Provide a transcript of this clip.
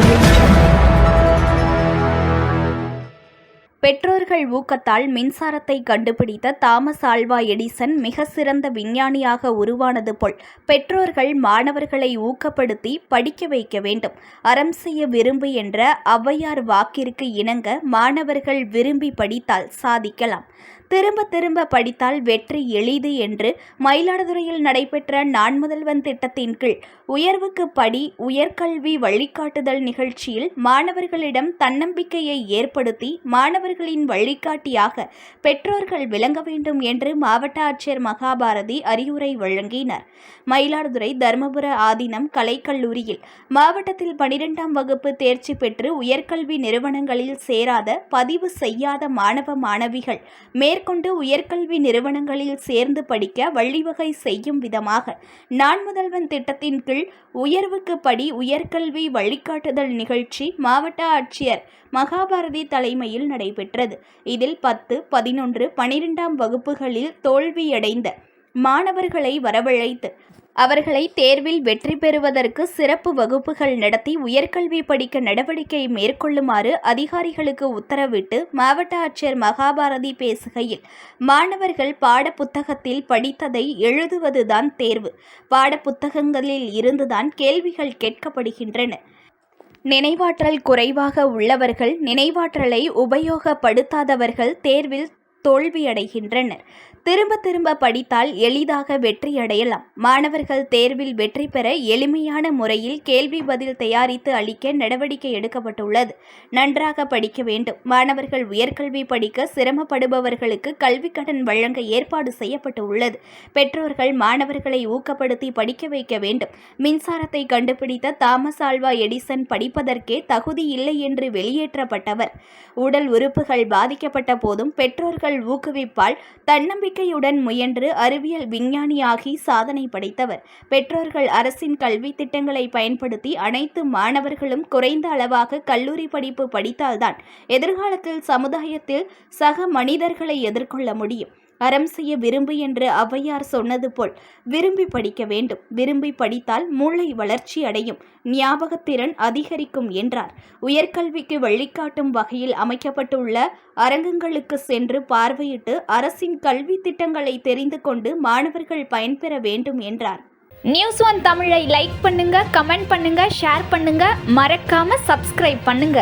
audio. பெற்றோர்கள் ஊக்கத்தால் மின்சாரத்தை கண்டுபிடித்த தாமஸ் ஆல்வா எடிசன் மிக சிறந்த விஞ்ஞானியாக உருவானது போல் பெற்றோர்கள் மாணவர்களை ஊக்கப்படுத்தி படிக்க வைக்க வேண்டும். அறம் செய்ய விரும்பு என்ற ஔவையார் வாக்கிற்கு இணங்க மாணவர்கள் விரும்பி படித்தால் சாதிக்கலாம். திரும்ப திரும்ப படித்தால் வெற்றி எளிது என்று மயிலாடுதுறையில் நடைபெற்ற நான் முதல்வன் திட்டத்தின் கீழ் உயர்வுக்கு படி உயர்கல்வி வழிகாட்டுதல் நிகழ்ச்சியில் மாணவர்களிடம் தன்னம்பிக்கையை ஏற்படுத்தி மாணவர்களின் வழிகாட்டியாக பெற்றோர்கள் விளங்க வேண்டும் என்று மாவட்ட ஆட்சியர் மகாபாரதி அறிவுரை வழங்கினார். மயிலாடுதுறை தர்மபுர ஆதீனம் கலைக்கல்லூரியில் மாவட்டத்தில் பனிரெண்டாம் வகுப்பு தேர்ச்சி பெற்று உயர்கல்வி நிறுவனங்களில் சேராத பதிவு செய்யாத மாணவ மாணவிகள் மேற்கொண்டு உயர்கல்வி நிறுவனங்களில் சேர்ந்து படிக்க வழிவகை செய்யும் விதமாக நான் முதல்வன் திட்டத்தின் கீழ் உயர்வுக்கு படி உயர்கல்வி வழிகாட்டுதல் நிகழ்ச்சி மாவட்ட ஆட்சியர் மகாபாரதி தலைமையில் நடைபெற்றது. இதில் பத்து பதினொன்று பனிரெண்டாம் வகுப்புகளில் தோல்வியடைந்த மாணவர்களை வரவழைத்து அவர்களை தேர்வில் வெற்றி பெறுவதற்கு சிறப்பு வகுப்புகள் நடத்தி உயர்கல்வி படிக்க நடவடிக்கை மேற்கொள்ளுமாறு அதிகாரிகளுக்கு உத்தரவிட்டு மாவட்ட ஆட்சியர் மகாபாரதி பேசுகையில் மாணவர்கள் பாடப்புத்தகத்தில் படித்ததை எழுதுவதுதான் தேர்வு. பாடப்புத்தகங்களில் இருந்துதான் கேள்விகள் கேட்கப்படுகின்றன. நினைவாற்றல் குறைவாக உள்ளவர்கள் நினைவாற்றலை உபயோகப்படுத்தாதவர்கள் தேர்வில் தோல்வியடைகின்றனர். திரும்ப திரும்ப படித்தால் எளிதாக வெற்றியடையலாம். மாணவர்கள் தேர்வில் வெற்றி பெற எளிமையான முறையில் கேள்வி பதில் தயாரித்து அளிக்க நடவடிக்கை எடுக்கப்பட்டுள்ளது. நன்றாக படிக்க வேண்டும். மாணவர்கள் உயர்கல்வி படிக்க சிரமப்படுபவர்களுக்கு கல்வி கடன் வழங்க ஏற்பாடு செய்யப்பட்டு உள்ளது பெற்றோர்கள் மாணவர்களை ஊக்கப்படுத்தி படிக்க வைக்க வேண்டும். மின்சாரத்தை கண்டுபிடித்த தாமஸ் ஆல்வா எடிசன் படிப்பதற்கே தகுதி இல்லை என்று வெளியேற்றப்பட்டவர். உடல் உறுப்புகள் பாதிக்கப்பட்ட போதும் பெற்றோர்கள் ஊக்குவிப்பால் தன்னம்பிக்கையுடன் முயன்று அறிவியல் விஞ்ஞானியாகி சாதனை படைத்தவர். பெற்றோர்கள் அரசின் கல்வி திட்டங்களை பயன்படுத்தி அனைத்து மாணவர்களும் குறைந்த அளவாக கல்லூரி படிப்பு படித்தால்தான் எதிர்காலத்தில் சமுதாயத்தில் சக மனிதர்களை எதிர்கொள்ள முடியும். அறம் செய்ய விரும்பு என்று ஔவையார் சொன்னது போல் விரும்பி படிக்க வேண்டும். விரும்பி படித்தால் மூளை வளர்ச்சி அடையும். ஞாபகத்திறன் அதிகரிக்கும் என்றார். உயர்கல்விக்கு வழிகாட்டும் வகையில் அமைக்கப்பட்டுள்ள அரங்கங்களுக்கு சென்று பார்வையிட்டு அரசின் கல்வி திட்டங்களை தெரிந்து கொண்டு மாணவர்கள் பயன்பெற வேண்டும் என்றார். நியூஸ் ஒன் தமிழை லைக் பண்ணுங்க கமெண்ட் பண்ணுங்க ஷேர் பண்ணுங்க. மறக்காம சப்ஸ்கிரைப் பண்ணுங்க.